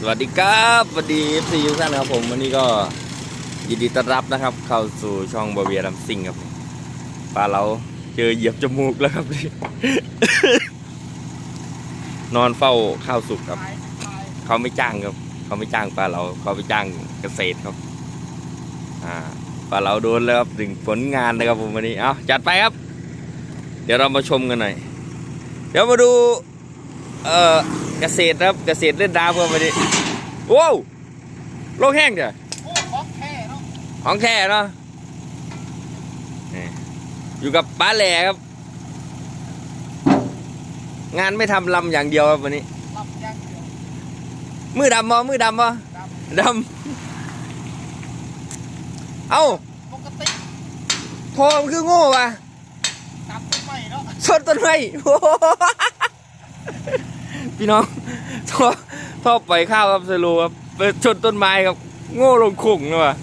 สวัสดีครับสวัสดีซีทุกท่านนะครับผมวันนี้ก็ยินดีต้อนรับนะครับ เข้าสู่ช่องบาเบียลำซิงครับปลาเราเจอเหยียบจมูกแล้วครับ นอนเฝ้าข้าวสุกครับ เขาไม่จ้างครับ เขาไม่จ้างปลาเราเขาไปจ้างเกษตรครับ อ่าปลาเราโดนแล้วครับถึงผลงานนะครับผมวันนี้เอาจัดไปครับ เดี๋ยวเรามาชมกันหน่อยเดี๋ยวมาดู เอ่อ เกษตรครับเกษตรเล่นดาวเพื่อนวันนี้ว้าวโลกแห้งเดี๋ยวโอ้ของแท้เนาะของแท้เนาะนี่อยู่กับป้าแหล่ครับ งานไม่ทำลำอย่างเดียวครับวันนี้รับอย่างเดียวมือดำบ่มือดำบ่ครับดำเอ้าปกติโทรมันคือโง่ว่ะตามต้นไม้เนาะชนต้นไม้โอ้โห พี่น้องท่อท่อปล่อยข้าวครับสโลครับไปชนต้นไม้ครับโง่ลงขุ่งเลยว่ะ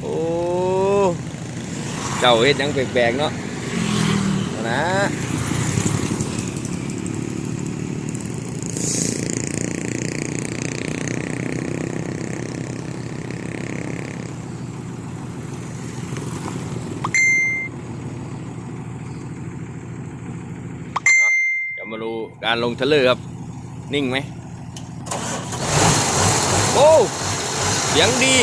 โอ้เจ้าเฮ็ดยังแปลกๆเนาะนะเดี๋ยวมาดู การลงทะเลครับ นิ่งไหม โอ้เสียงดี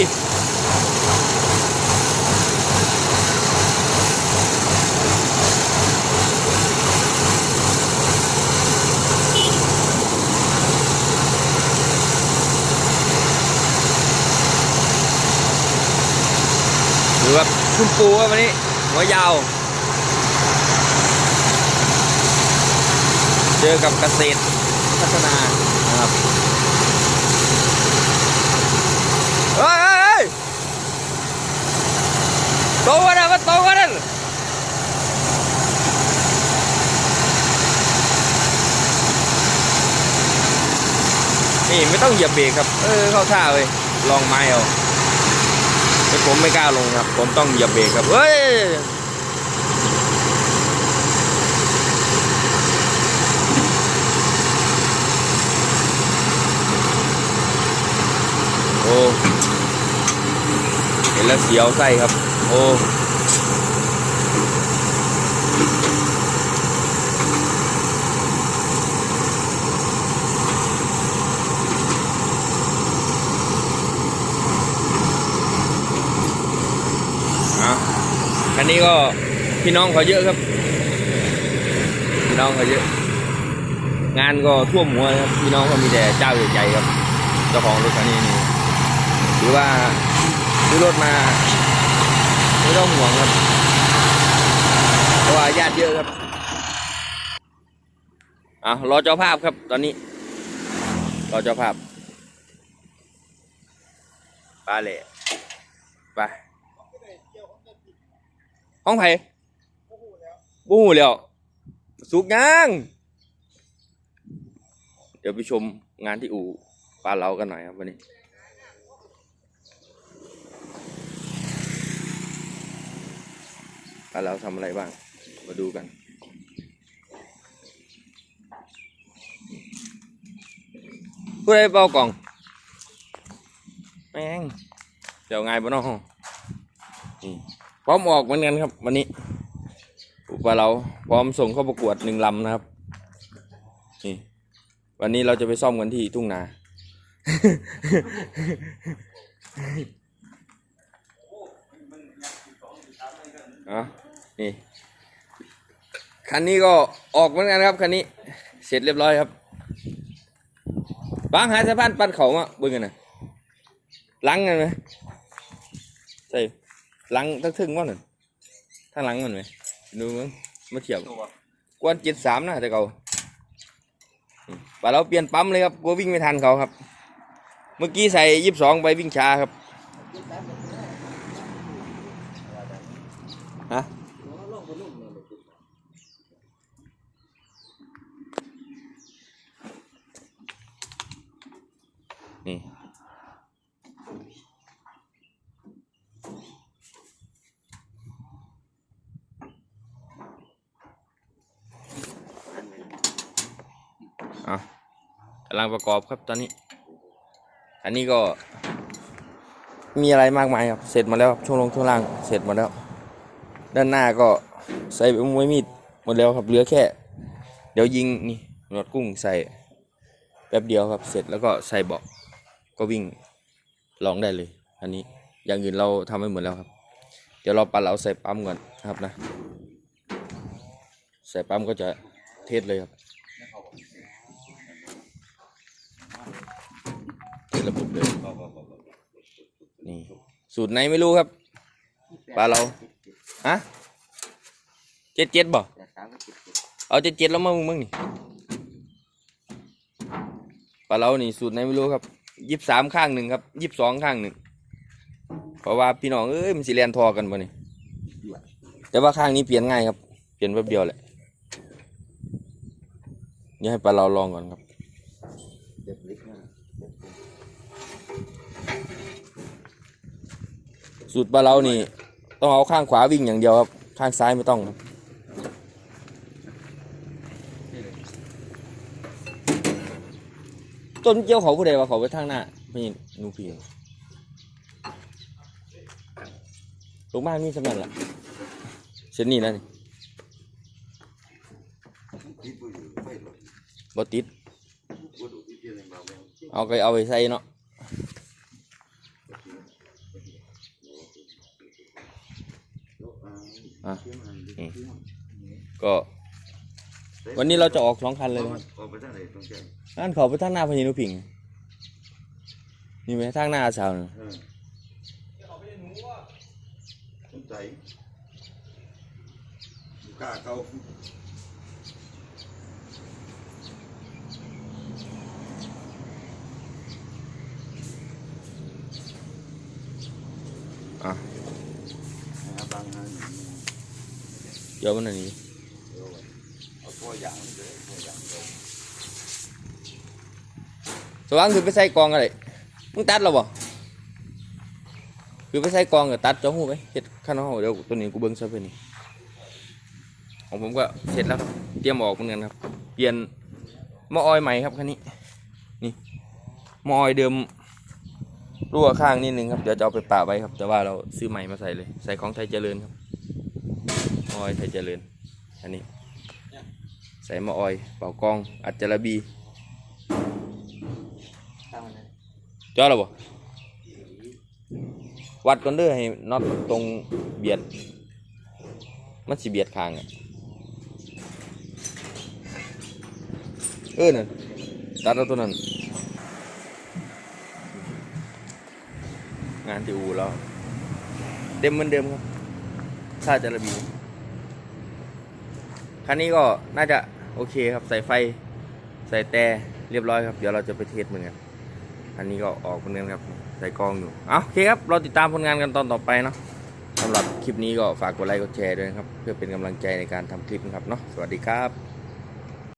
หรือว่าคุณปูครับวันนี้หัวยาว เจอกับเกษตรพัฒนานะครับเฮ้ยเฮ้ยโตกันนะมาโตกันนะนี่ไม่ต้องเหยียบเบรกครับ เออเข้าท่าเลยลองไม้เอาแต่ผมไม่กล้าลงครับ ผมต้องเหยียบเบรกครับเฮ้ย อ้เห็นแล้วเสียวไส้ครับ โอ้อันนี้ก็พี่น้องเขาเยอะครับ พี่น้องเขาเยอะ งานก็ท่วมหัวครับ พี่น้องเขามีแต่เจ้าใหญ่ๆครับ เจ้าของรถคันนี้นี่ หรือว่าซื้อรถมาไม่ต้องห่วงครับเพราะว่าญาติเยอะครับอะรอเจ้าภาพครับตอนนี้ รอเจ้าภาพไปาเลยไปห้องไผ่โอ้โหแล้วบูหูแล้วสุกยัง เดี๋ยวไปชมงานที่อู่ปลาเรากันหน่อยครับวันนี้ ปลาเราทำอะไรบ้าง มาดูกันผู้ใดเป่ากล่อง แม่งเดี๋ยวไงบ้านองนี่พร้อมออกเหมือนกันครับ วันนี้อุปเราพร้อมส่งเข้าประกวดหนึ่งลำนะครับ นี่ วันนี้เราจะไปซ่อมกันที่ทุ่งนาอะ นี่ คันนี้ก็ออกเหมือนกันครับคันนี้ เสร็จเรียบร้อยครับ บางหาสะพานปันเขามาเบิ่งกันนะหลังกันไหมใช่หลังทั้งทึ่งว่าหนึ่งทางหลังมันไหมดูมั้งมาเทียบกวนเจ็ดสามนะแต่เก่าอืมป่าเราเปลี่ยนปั๊มเลยครับกลัววิ่งไม่ทันเขาครับ เมื่อกี้ใส่ยี่สิบสองไปวิ่งช้าครับฮะ นี่เอากำลังประกอบครับตอนนี้ อันนี้ก็ มีอะไรมากมายครับ เสร็จมาแล้วครับช่วงลงช่วงล่างเสร็จมาแล้ว ด้านหน้าก็ใส่มวยมีดหมดแล้วครับเหลือแค่ เดี๋ยวยิงนี่หนวดกุ้งใส่แป๊บเดียวครับเสร็จแล้วก็ใส่เบาะ ก็วิ่งลองได้เลย อันนี้อย่างอื่นเราทำไปหมดแล้วครับ เดี๋ยวเราปัดเราใส่ปั๊มก่อนนะครับนะ ใส่ปั๊มก็จะเทสเลยครับเทสระบบเลยนี่สูตรไหนไม่รู้ครับปลาเราฮะเจ็ดเจ็ดบ่เอาเจ็ดเจ็ดแล้วมามึงมึงนี่ปลาเรานี่สูตรไหนไม่รู้ครับ ยี่สิบสามข้างหนึ่งครับยี่สิบสองข้างหนึ่งเพราะว่าพี่น้องเอ้ยมันสิเรียนทอกันบ่นี่แต่ว่าข้างนี้เปลี่ยนง่ายครับ เปลี่ยนแป๊บเดียวแหละนี่ให้ปลาเราลองก่อนครับสูตรปลาเรานี่ ต้องเอาข้างขวาวิ่งอย่างเดียวครับ ข้างซ้ายไม่ต้องครับ ต้นเกี้ยวเขาผู้ใดว่าเขาไปทางหน้าไม่หนูพี่ลงบ้านมีสำนันล่ะเส้นนี้แล้วนี่บติด เอาไปเอาไปใส่เนาะอะนี่ก็วันนี้เราจะออกสองคันเลย นะครับออกไปทางไหนตรงแก้มนั่นเขาไปทางหน้าพญานุพิงค์นี่ไหมทางหน้าอาสาวน่ะเออสนใจลูกค้าเขาอะหาบางงานเดี๋ยวมันอันนี้ เอาตัวอย่างเลยตัวอย่างเลย ว่างคือไปใส่กองอะไรมึงตัดแล้วบ่คือไปใส่กองกับตัดจ้องหูไปเฮ็ดข้างนอกเดี๋ยวตัวนี้กูเบิ้งซะเพื่อนี่ของผมก็เสร็จแล้วครับเตรียมออกเหมือนกันครับเปลี่ยนมอออยใหม่ครับคันนี้นี่มอออยเดิมรั่วข้างนิดนึงครับเดี๋ยวจะเอาไปปะไว้ครับ แต่ว่าเราซื้อใหม่มาใส่เลย ใส่ของไทยเจริญครับมอออยไทยเจริญอันนี้ ใส่มอออยเป่ากองอัจจระบี จอแล้วบ่วัดก่อนเด้อให้น็อตตรงเบียด มันสิเบียดคางอะเออนั่นตัดเอาตัวนั้น งานที่อูแล้วเต็มเหมือนเดิมครับถ้าจะระเบี คันนี้ก็น่าจะโอเคครับ ใส่ไฟ ใส่แต่เรียบร้อยครับ เดี๋ยวเราจะไปเทสเหมือนกัน อันนี้ก็ออกเหมือนกันครับใส่กล้องอยู่เอาโอเคครับเราติดตามผลงานกันตอนต่อไปเนาะสำหรับคลิปนี้ก็ฝากกดไลค์กดแชร์ด้วยนะครับ เพื่อเป็นกำลังใจในการทำคลิปนะครับเนาะสวัสดีครับ